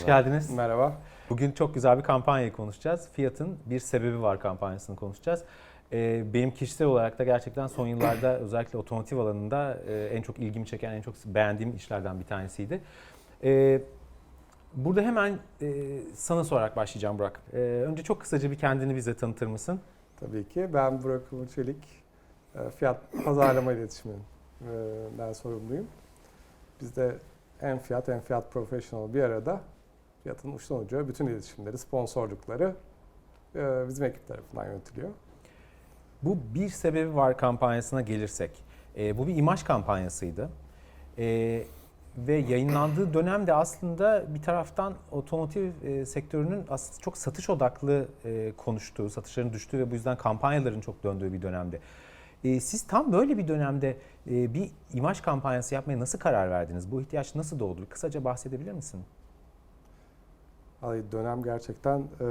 Hoş geldiniz. Merhaba. Bugün çok güzel bir kampanyayı konuşacağız. Fiyat'ın bir sebebi var kampanyasını konuşacağız. Ee, benim kişisel olarak da gerçekten son yıllarda özellikle otomotiv alanında e, en çok ilgimi çeken, en çok beğendiğim işlerden bir tanesiydi. Ee, burada hemen e, sana sorarak başlayacağım Burak. Ee, önce çok kısaca bir kendini bize tanıtır mısın? Tabii ki. Ben Burak Umut Çelik. e, Fiyat Pazarlama İletişiminden sorumluyum. Bizde hem fiyat hem fiyat professional bir arada fiyatın uçtan uca bütün iletişimleri, sponsorlukları e, bizim ekip tarafından yönetiliyor. Bu bir sebebi var kampanyasına gelirsek. e, bu bir imaj kampanyasıydı. E, ve yayınlandığı dönemde aslında bir taraftan otomotiv e, sektörünün aslında çok satış odaklı e, konuştuğu, satışların düştüğü ve bu yüzden kampanyaların çok döndüğü bir dönemde. E, siz tam böyle bir dönemde e, bir imaj kampanyası yapmaya nasıl karar verdiniz? Bu ihtiyaç nasıl doğdu? Kısaca bahsedebilir misin? Ay, Dönem gerçekten e,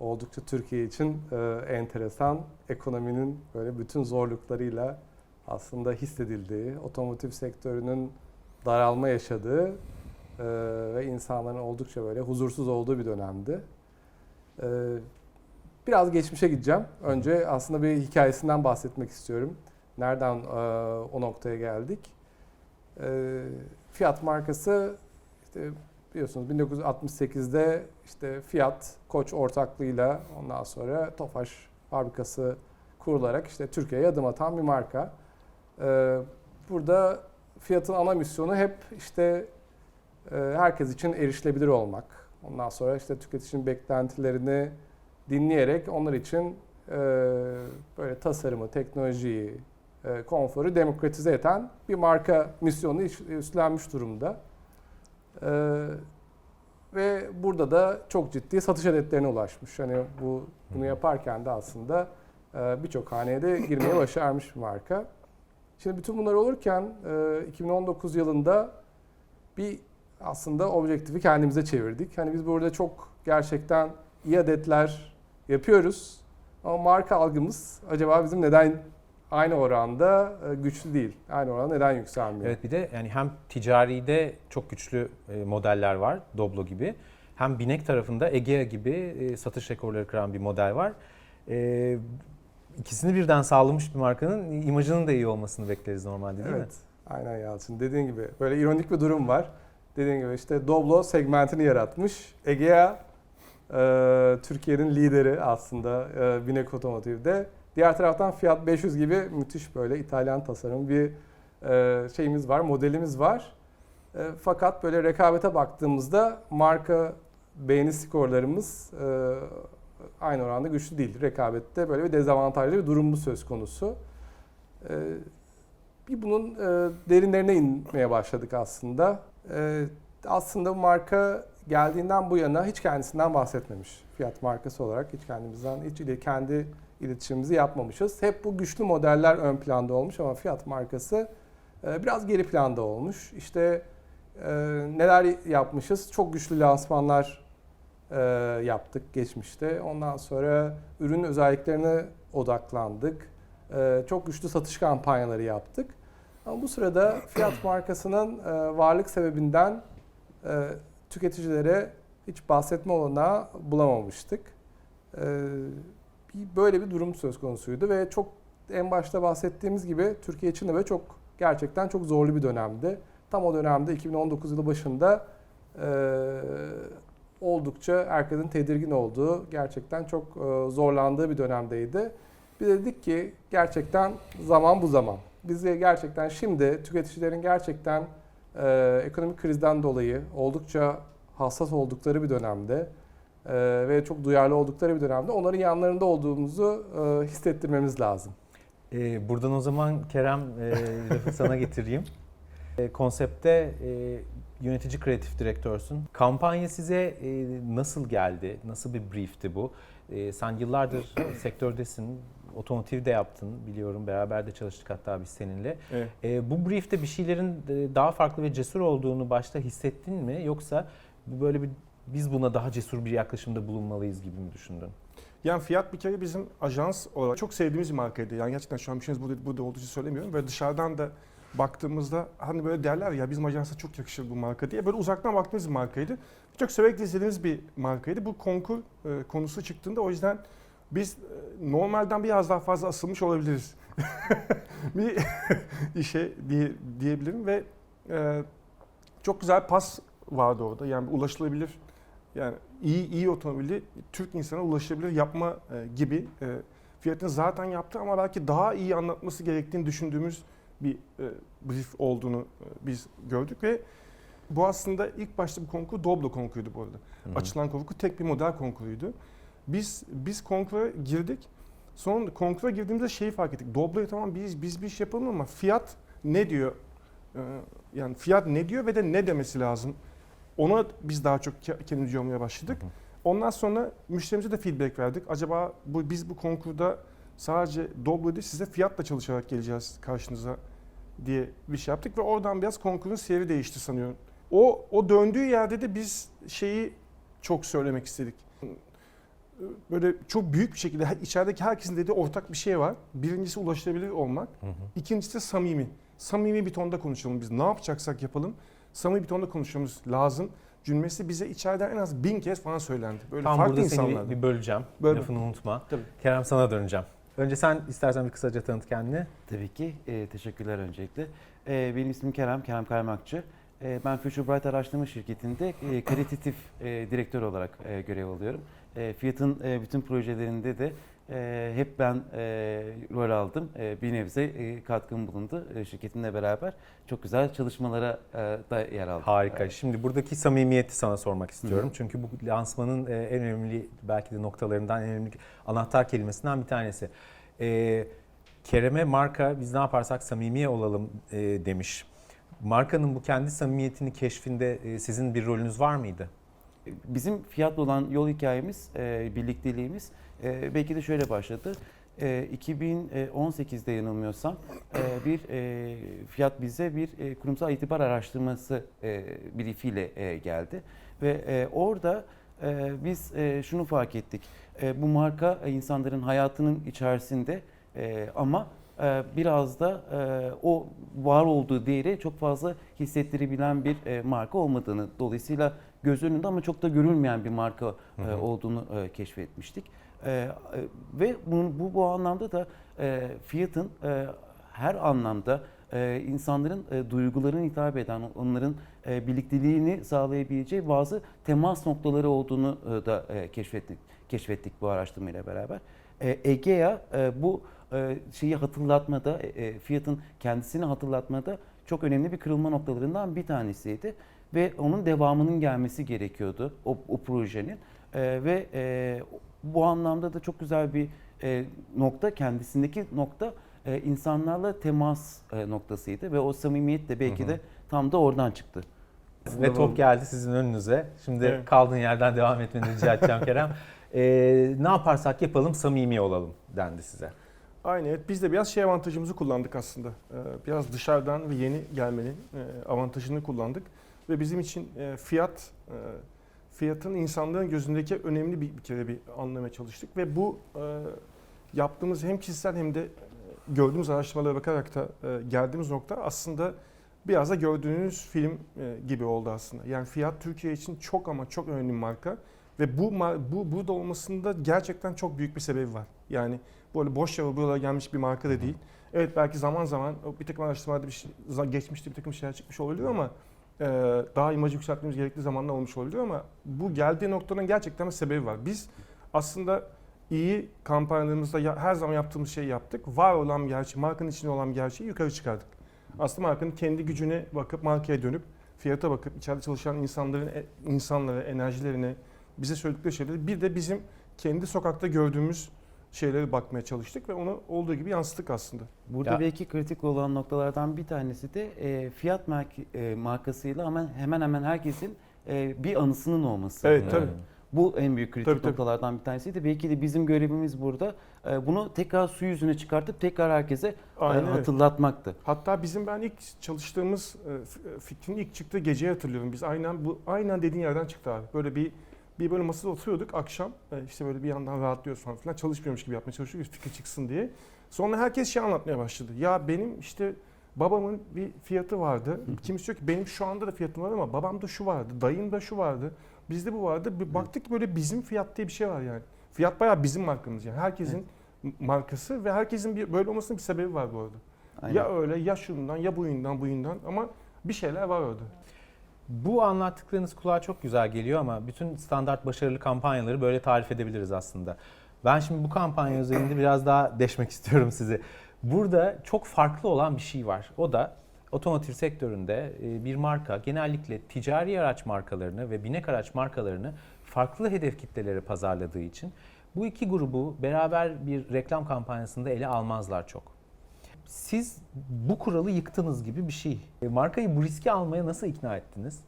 oldukça Türkiye için e, enteresan. Ekonominin böyle bütün zorluklarıyla aslında hissedildiği, otomotiv sektörünün daralma yaşadığı e, ve insanların oldukça böyle huzursuz olduğu bir dönemdi. E, biraz geçmişe gideceğim. Önce aslında bir hikayesinden bahsetmek istiyorum. Nereden e, o noktaya geldik? E, Fiat markası işte biliyorsunuz 1968'de işte Fiat Koç ortaklığıyla ondan sonra Tofaş fabrikası kurularak işte Türkiye'ye adım atan bir marka. Ee, burada Fiat'ın ana misyonu hep işte e, herkes için erişilebilir olmak. Ondan sonra işte tüketicinin beklentilerini dinleyerek onlar için e, böyle tasarımı, teknolojiyi, e, konforu demokratize eden bir marka misyonu iş- üstlenmiş durumda. Ee, ve burada da çok ciddi satış hedeflerine ulaşmış. Hani bu bunu yaparken de aslında e, birçok haneye de girmeye başarmış bir marka. Şimdi bütün bunlar olurken e, 2019 yılında bir aslında objektifi kendimize çevirdik. Hani biz burada çok gerçekten iyi adetler yapıyoruz. Ama marka algımız acaba bizim neden aynı oranda e, güçlü değil? Aynı oranda neden yükselmiyor? Evet bir de yani hem ticaride çok güçlü e, modeller var Doblo gibi. Hem binek tarafında Egea gibi e, satış rekorları kıran bir model var. İkisini birden sağlamış bir markanın imajının da iyi olmasını bekleriz normalde değil mi? Evet. Aynen Yalçın. Dediğin gibi böyle ironik bir durum var. Dediğin gibi işte Doblo segmentini yaratmış. Egea e, Türkiye'nin lideri aslında e, binek otomotivde. Diğer taraftan Fiat 500 gibi müthiş böyle İtalyan tasarım bir e, şeyimiz var, modelimiz var. E, fakat böyle rekabete baktığımızda marka beğeni skorlarımız e, aynı oranda güçlü değil. Rekabette böyle bir dezavantajlı bir durumumuz söz konusu. Bir bunun derinlerine inmeye başladık aslında. Aslında bu marka geldiğinden bu yana hiç kendisinden bahsetmemiş. Fiyat markası olarak hiç kendimizden, hiç kendi iletişimimizi yapmamışız. Hep bu güçlü modeller ön planda olmuş ama fiyat markası e, biraz geri planda olmuş. İşte e, neler yapmışız? Çok güçlü lansmanlar e, yaptık geçmişte. Ondan sonra ürün özelliklerine odaklandık. Çok güçlü satış kampanyaları yaptık. Ama bu sırada Fiat markasının varlık sebebinden tüketicilere hiç bahsetme olanağı bulamamıştık. Böyle bir durum söz konusuydu ve çok en başta bahsettiğimiz gibi Türkiye için de böyle çok gerçekten çok zorlu bir dönemdi. Tam o dönemde 2019 yılı başında e, oldukça herkesin tedirgin olduğu, gerçekten çok e, zorlandığı bir dönemdeydi. Biz dedik ki gerçekten zaman bu zaman. Biz de gerçekten şimdi tüketicilerin gerçekten e, ekonomik krizden dolayı oldukça hassas oldukları bir dönemde ve çok duyarlı oldukları bir dönemde onların yanlarında olduğumuzu e, hissettirmemiz lazım. E, buradan o zaman Kerem e, lafı sana getireyim. E, konsepte e, yönetici kreatif direktörsün. Kampanya size e, nasıl geldi? Nasıl bir briefti bu? E, sen yıllardır sektördesin. Otomotiv de yaptın biliyorum. Beraber de çalıştık hatta biz seninle. Evet. E, bu briefte bir şeylerin e, daha farklı ve cesur olduğunu başta hissettin mi? Yoksa böyle bir biz buna daha cesur bir yaklaşımda bulunmalıyız gibi mi düşündün? Yani Fiat bir kere bizim ajans olarak çok sevdiğimiz bir markaydı. Yani gerçekten şu an bir şeyiniz burada, burada olduğu için söylemiyorum. Böyle dışarıdan da baktığımızda hani böyle derler ya bizim ajansa çok yakışır bu marka diye böyle uzaktan baktığımız bir markaydı. Çok severek izlediğimiz bir markaydı. Bu konkur e, konusu çıktığında o yüzden biz e, normalden biraz daha fazla asılmış olabiliriz. bir işe diye, diyebilirim ve e, çok güzel pas vardı orada. Yani ulaşılabilir yani iyi iyi otomobili Türk insana ulaşabilir yapma e, gibi e, fiyatını zaten yaptı ama belki daha iyi anlatması gerektiğini düşündüğümüz bir e, brief olduğunu e, biz gördük ve bu aslında ilk başta bu konkur Doblo konkuruydu bu arada. Hı hı. Açılan konkur tek bir model konkuruydu. Biz biz konkura girdik. Sonra konkura girdiğimizde şeyi fark ettik. Doblo'ya tamam biz biz bir iş yapalım ama fiyat ne diyor? Ee, yani fiyat ne diyor ve de ne demesi lazım? Ona biz daha çok ke- kendimizi yormaya başladık. Hı hı. Ondan sonra müşterimize de feedback verdik. Acaba bu biz bu konkurda sadece Doblo değil size fiyatla çalışarak geleceğiz karşınıza diye bir şey yaptık ve oradan biraz konkurun seyri değişti sanıyorum. O o döndüğü yerde de biz şeyi çok söylemek istedik. Böyle çok büyük bir şekilde içerideki herkesin dediği ortak bir şey var. Birincisi ulaşılabilir olmak. Hı hı. İkincisi samimi. Samimi bir tonda konuşalım biz. Ne yapacaksak yapalım. Samimi bir tonda konuşmamız lazım. Cümlesi bize içeriden en az bin kez falan söylendi. Böyle Tam farklı burada insanlardan. bir, bir böleceğim. Böl. Lafını unutma. Tabii. Kerem sana döneceğim. Önce sen istersen bir kısaca tanıt kendini. Tabii ki. E, teşekkürler öncelikle. E, benim ismim Kerem, Kerem Kaymakçı. E, ben Future Bright Araştırma Şirketi'nde e, kalitatif e, direktör olarak e, görev alıyorum. E, Fiyat'ın e, bütün projelerinde de e, hep ben e, rol aldım. E, bir nebze e, katkım bulundu e, şirketimle beraber. Çok güzel çalışmalara e, da yer aldım. Harika. E, Şimdi buradaki samimiyeti sana sormak istiyorum. Hı hı. Çünkü bu lansmanın e, en önemli belki de noktalarından en önemli anahtar kelimesinden bir tanesi. E, Kerem'e marka biz ne yaparsak samimi olalım e, demiş. Markanın bu kendi samimiyetini keşfinde e, sizin bir rolünüz var mıydı? Bizim fiyatla olan yol hikayemiz, e, birlikteliğimiz e, belki de şöyle başladı. E, 2018'de yanılmıyorsam e, bir e, fiyat bize bir e, kurumsal itibar araştırması e, briefiyle e, geldi ve e, orada e, biz e, şunu fark ettik. E, bu marka e, insanların hayatının içerisinde e, ama e, biraz da e, o var olduğu değeri çok fazla hissettirebilen bir e, marka olmadığını dolayısıyla göz önünde ama çok da görülmeyen bir marka olduğunu keşfetmiştik. E, e, ve bunun, bu bu anlamda da e, Fiat'ın e, her anlamda e, insanların e, duygularını hitap eden, onların e, birlikteliğini sağlayabileceği bazı temas noktaları olduğunu e, da e, keşfettik keşfettik bu araştırmayla beraber. E, Egea e, bu e, şeyi hatırlatmada, e, e, Fiat'ın kendisini hatırlatmada çok önemli bir kırılma noktalarından bir tanesiydi ve onun devamının gelmesi gerekiyordu o, o projenin E, ve e, bu anlamda da çok güzel bir e, nokta kendisindeki nokta e, insanlarla temas e, noktasıydı ve o samimiyet de belki Hı hı. de tam da oradan çıktı. Ve top geldi sizin önünüze. Şimdi Evet. kaldığın yerden devam etmeni rica edeceğim Kerem. E, ne yaparsak yapalım samimi olalım dendi size. Aynı evet. Biz de biraz şey avantajımızı kullandık aslında. Ee, Biraz dışarıdan ve yeni gelmenin e, avantajını kullandık. Ve bizim için e, fiyat, e, fiyatın insanların gözündeki önemli bir, bir kere bir anlamaya çalıştık. Ve bu e, yaptığımız hem kişisel hem de e, gördüğümüz araştırmalara bakarak da e, geldiğimiz nokta aslında biraz da gördüğünüz film e, gibi oldu aslında. Yani fiyat Türkiye için çok ama çok önemli bir marka. Ve bu, bu burada olmasında gerçekten çok büyük bir sebebi var. Yani böyle boş yere buralara gelmiş bir marka da değil. Evet belki zaman zaman bir takım araştırmalarda bir şey, geçmişte bir takım şeyler çıkmış olabilir ama daha imajı yükseltmemiz gerektiği zamanlar olmuş olabilir ama bu geldiği noktanın gerçekten bir sebebi var. Biz aslında iyi kampanyalarımızda ya- her zaman yaptığımız şeyi yaptık. Var olan gerçeği, markanın içinde olan gerçeği yukarı çıkardık. Aslında markanın kendi gücüne bakıp markaya dönüp fiyata bakıp içeride çalışan insanların e- insanlara, enerjilerine, bize söyledikleri şeyleri bir de bizim kendi sokakta gördüğümüz şeylere bakmaya çalıştık ve onu olduğu gibi yansıttık aslında. Burada Ya- belki kritik olan noktalardan bir tanesi de e, fiyat mark- e, markasıyla hemen hemen hemen herkesin e, bir anısının olması. Evet, E, tabii. Bu en büyük kritik Tabii, tabii. noktalardan bir tanesiydi. Belki de bizim görevimiz burada e, bunu tekrar su yüzüne çıkartıp tekrar herkese e, Aynen öyle. hatırlatmaktı. Hatta bizim ben ilk çalıştığımız e, fikrin ilk çıktığı geceyi hatırlıyorum. Biz aynen bu aynen dediğin yerden çıktı abi. Böyle bir bir böyle masada oturuyorduk akşam e, işte böyle bir yandan rahatlıyoruz falan filan çalışmıyormuş gibi yapmaya çalışıyoruz fikir çıksın diye. Sonra herkes şey anlatmaya başladı. Ya benim işte babamın bir fiyatı vardı. Kimisi diyor ki benim şu anda da fiyatım var ama babamda şu vardı, dayımda şu vardı. Bizde bu vardı. Bir baktık böyle bizim fiyat diye bir şey var yani. Fiyat bayağı bizim markamız yani. Herkesin markası ve herkesin bir böyle olmasının bir sebebi var bu arada. Aynen. Ya öyle ya şundan ya buyundan buyundan ama bir şeyler var orada. Bu anlattıklarınız kulağa çok güzel geliyor ama bütün standart başarılı kampanyaları böyle tarif edebiliriz aslında. Ben şimdi bu kampanya üzerinde biraz daha deşmek istiyorum sizi. Burada çok farklı olan bir şey var. O da otomotiv sektöründe e, bir marka genellikle ticari araç markalarını ve binek araç markalarını farklı hedef kitlelere pazarladığı için bu iki grubu beraber bir reklam kampanyasında ele almazlar çok. Siz bu kuralı yıktınız gibi bir şey. E, Markayı bu riski almaya nasıl ikna ettiniz?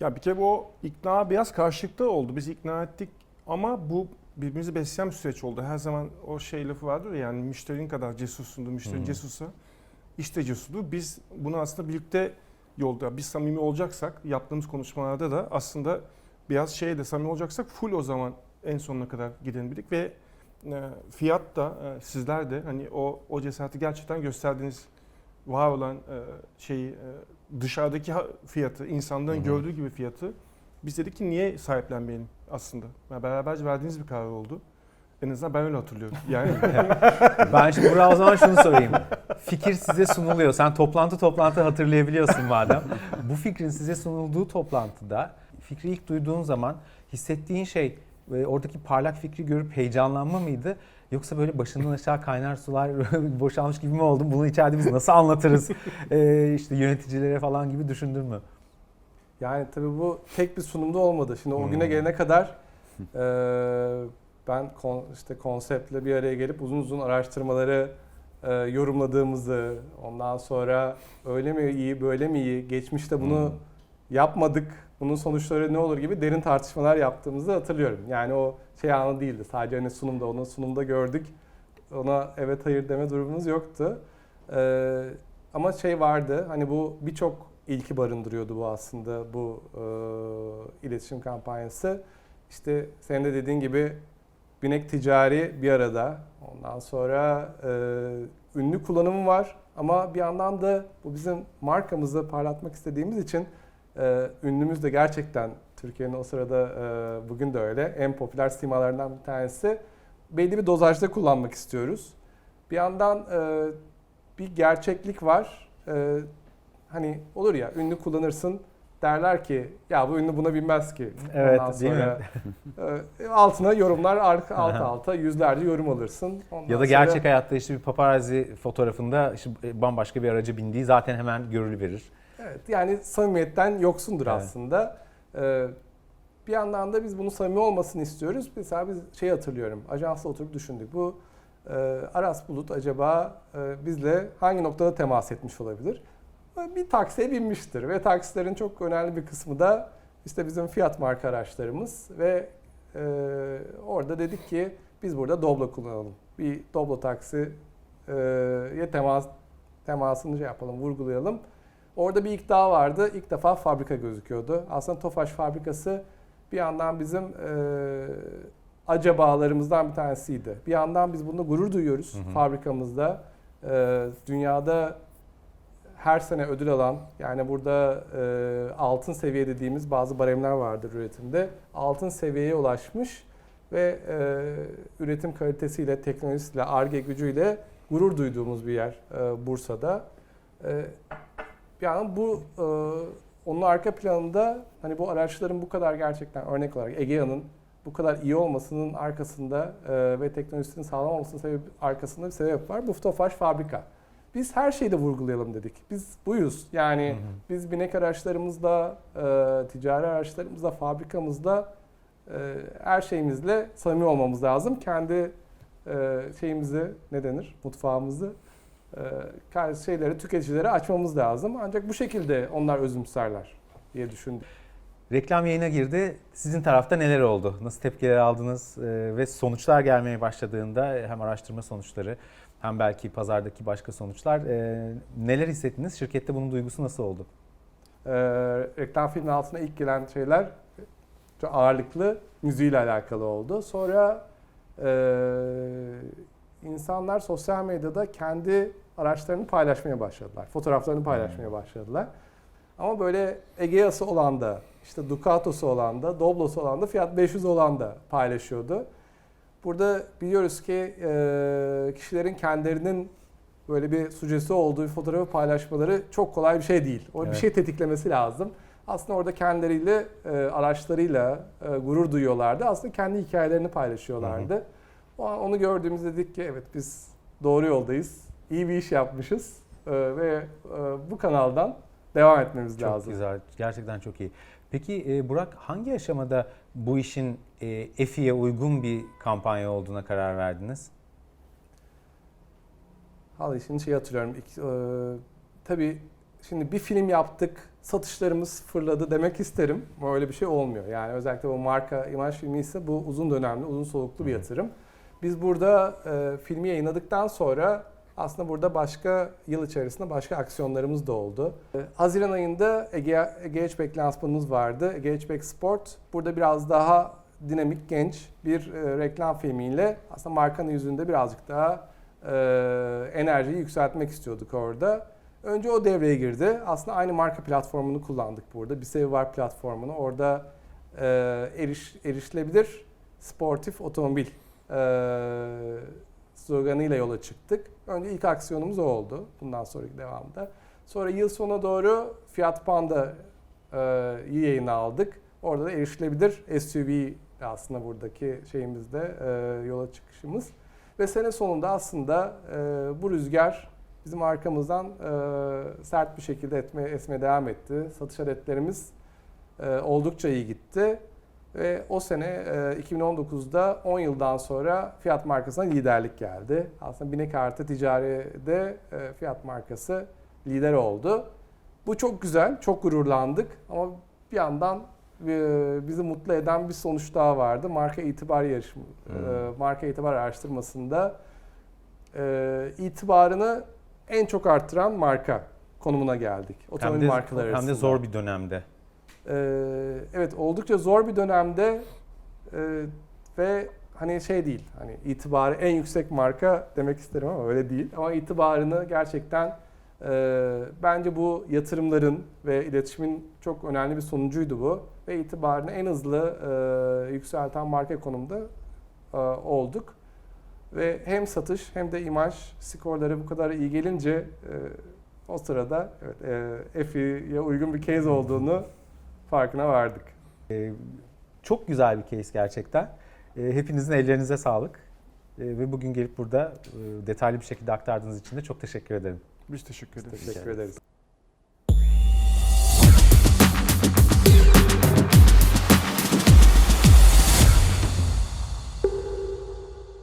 Ya bir kere bu ikna biraz karşılıklı oldu. Biz ikna ettik ama bu birbirimizi besleyen bir süreç oldu. Her zaman o şey lafı vardır ya yani müşterin kadar cesursundur, müşterin Hı. cesursa işte cesurdur. Biz bunu aslında birlikte yolda, biz samimi olacaksak yaptığımız konuşmalarda da aslında biraz şeyde samimi olacaksak full o zaman en sonuna kadar gidelim dedik ve fiyat da e, sizler de hani o o cesareti gerçekten gösterdiğiniz var olan e, şeyi e, dışarıdaki fiyatı, insanların gördüğü gibi fiyatı biz dedik ki niye sahiplenmeyelim aslında. Yani beraberce verdiğiniz bir karar oldu. En azından ben öyle hatırlıyorum. Yani Ben şimdi Burak o zaman şunu sorayım. Fikir size sunuluyor. Sen toplantı toplantı hatırlayabiliyorsun madem. Bu fikrin size sunulduğu toplantıda fikri ilk duyduğun zaman hissettiğin şey e, oradaki parlak fikri görüp heyecanlanma mıydı? Yoksa böyle başından aşağı kaynar sular boşalmış gibi mi oldun? Bunu içeride biz nasıl anlatırız? Ee, işte yöneticilere falan gibi düşündün mü? Yani tabii bu tek bir sunumda olmadı. Şimdi o güne Hmm. gelene kadar eee, ben kon- işte konseptle bir araya gelip uzun uzun araştırmaları eee, yorumladığımızı, ondan sonra öyle mi iyi, böyle mi iyi, geçmişte bunu Hmm. yapmadık, bunun sonuçları ne olur gibi derin tartışmalar yaptığımızı hatırlıyorum. Yani o şey anı değildi. Sadece hani sunumda, onu sunumda gördük. Ona evet hayır deme durumumuz yoktu. Ee, ama şey vardı, hani bu birçok ilki barındırıyordu bu aslında bu e, iletişim kampanyası. İşte senin de dediğin gibi binek ticari bir arada. Ondan sonra e, ünlü kullanımı var ama bir yandan da bu bizim markamızı parlatmak istediğimiz için e, ünlümüz de gerçekten Türkiye'nin o sırada e, bugün de öyle en popüler simalarından bir tanesi. Belli bir dozajda kullanmak istiyoruz. Bir yandan e, bir gerçeklik var. E, hani olur ya ünlü kullanırsın derler ki ya bu ünlü buna binmez ki. Evet, Ondan değil mi? sonra, e, altına yorumlar arka alta alta yüzlerce yorum alırsın. Ondan Ya da sonra- gerçek hayatta işte bir paparazzi fotoğrafında işte bambaşka bir araca bindiği zaten hemen görülüverir. Evet yani samimiyetten yoksundur Evet. aslında. Ee, bir yandan da biz bunun samimi olmasını istiyoruz. Mesela biz şey hatırlıyorum, ajansla oturup düşündük. Bu e, Aras Bulut acaba e, bizle hangi noktada temas etmiş olabilir? E, Bir taksiye binmiştir ve taksilerin çok önemli bir kısmı da işte bizim fiyat marka araçlarımız ve e, orada dedik ki biz burada Doblo kullanalım. Bir Doblo taksiye temas temasını şey yapalım, vurgulayalım. Orada bir iddia vardı. İlk defa fabrika gözüküyordu. Aslında Tofaş fabrikası bir yandan bizim e, acabalarımızdan bir tanesiydi. Bir yandan biz bununla gurur duyuyoruz Hı hı. fabrikamızda. E, dünyada her sene ödül alan, yani burada e, altın seviye dediğimiz bazı baremler vardır üretimde. Altın seviyeye ulaşmış ve e, üretim kalitesiyle, teknolojisiyle, ARGE gücüyle gurur duyduğumuz bir yer e, Bursa'da. E, yani bu e, onun arka planında hani bu araçların bu kadar gerçekten örnek olarak Egea'nın bu kadar iyi olmasının arkasında e, ve teknolojisinin sağlam olmasının sebebi, arkasında bir sebep var. Bu Tofaş fabrika. Biz her şeyde vurgulayalım dedik. Biz buyuz. Yani Hı hı. biz binek araçlarımızda, e, ticari araçlarımızda, fabrikamızda e, her şeyimizle samimi olmamız lazım. Kendi e, şeyimizi ne denir? Mutfağımızı şeyleri tüketicilere açmamız lazım. Ancak bu şekilde onlar özümserler diye düşündüm. Reklam yayına girdi. Sizin tarafta neler oldu? Nasıl tepkiler aldınız? Ee, ve sonuçlar gelmeye başladığında hem araştırma sonuçları hem belki pazardaki başka sonuçlar e, neler hissettiniz? Şirkette bunun duygusu nasıl oldu? E, reklam filmin altına ilk gelen şeyler ağırlıklı müziğiyle alakalı oldu. Sonra e, insanlar sosyal medyada kendi araçlarını paylaşmaya başladılar. Fotoğraflarını paylaşmaya başladılar. Ama böyle Egea'sı olan da, işte Ducato'su olan da, Doblo'su olan da, Fiat 500 olan da paylaşıyordu. Burada biliyoruz ki e, kişilerin kendilerinin böyle bir sujesi olduğu bir fotoğrafı paylaşmaları çok kolay bir şey değil. O bir Evet. şey tetiklemesi lazım. Aslında orada kendileriyle, e, araçlarıyla e, gurur duyuyorlardı. Aslında kendi hikayelerini paylaşıyorlardı. O an onu gördüğümüzde dedik ki evet biz doğru yoldayız. İyi bir iş yapmışız e, ve e, bu kanaldan devam etmemiz Çok lazım. güzel. Gerçekten çok iyi. Peki e, Burak hangi aşamada bu işin e, EFI'ye uygun bir kampanya olduğuna karar verdiniz? Vallahi şimdi şey hatırlıyorum. İlk, e, tabii şimdi bir film yaptık, satışlarımız fırladı demek isterim. Ama öyle bir şey olmuyor. Yani özellikle bu marka imaj filmi ise bu uzun dönemli, uzun soluklu bir hı. Biz burada e, filmi yayınladıktan sonra aslında burada başka yıl içerisinde başka aksiyonlarımız da oldu. E, Haziran ayında Ege, Ege Hatchback lansmanımız vardı. Ege Hatchback Sport. Burada biraz daha dinamik, genç bir e, reklam filmiyle aslında markanın yüzünde birazcık daha e, enerjiyi yükseltmek istiyorduk orada. Önce o devreye girdi. Aslında aynı marka platformunu kullandık burada. Bir sevi var platformunu. Orada e, eriş, erişilebilir sportif otomobil e, sloganıyla yola çıktık. Önce ilk aksiyonumuz o oldu. Bundan sonraki devamda. Sonra yıl sonuna doğru Fiat Panda'yı yayına aldık. Orada da erişilebilir SUV aslında buradaki şeyimizde e, yola çıkışımız. Ve sene sonunda aslında e, bu rüzgar bizim arkamızdan e, sert bir şekilde etme, esmeye devam etti. Satış adetlerimiz e, oldukça iyi gitti. Ve o sene e, 2019'da 10 yıldan sonra Fiat markasına liderlik geldi. Aslında binek artı ticaride e, Fiat markası lider oldu. Bu çok güzel, çok gururlandık ama bir yandan e, bizi mutlu eden bir sonuç daha vardı. Marka itibar yarışma, Hmm. e, marka itibar araştırmasında e, itibarını en çok arttıran marka konumuna geldik. Otomobil de, markaları hem de arasında. zor bir dönemde. Ee, evet oldukça zor bir dönemde e, ve hani şey değil hani itibarı en yüksek marka demek isterim ama öyle değil. Ama itibarını gerçekten e, bence bu yatırımların ve iletişimin çok önemli bir sonucuydu bu. Ve itibarını en hızlı e, yükselten marka konumda e, olduk. Ve hem satış hem de imaj skorları bu kadar iyi gelince e, o sırada evet, e, EFI'ye uygun bir case olduğunu farkına vardık. E, çok güzel bir case gerçekten. E, hepinizin ellerinize sağlık. E, ve bugün gelip burada e, detaylı bir şekilde aktardığınız için de çok teşekkür ederim. Biz teşekkür ederiz. Teşekkür ederiz.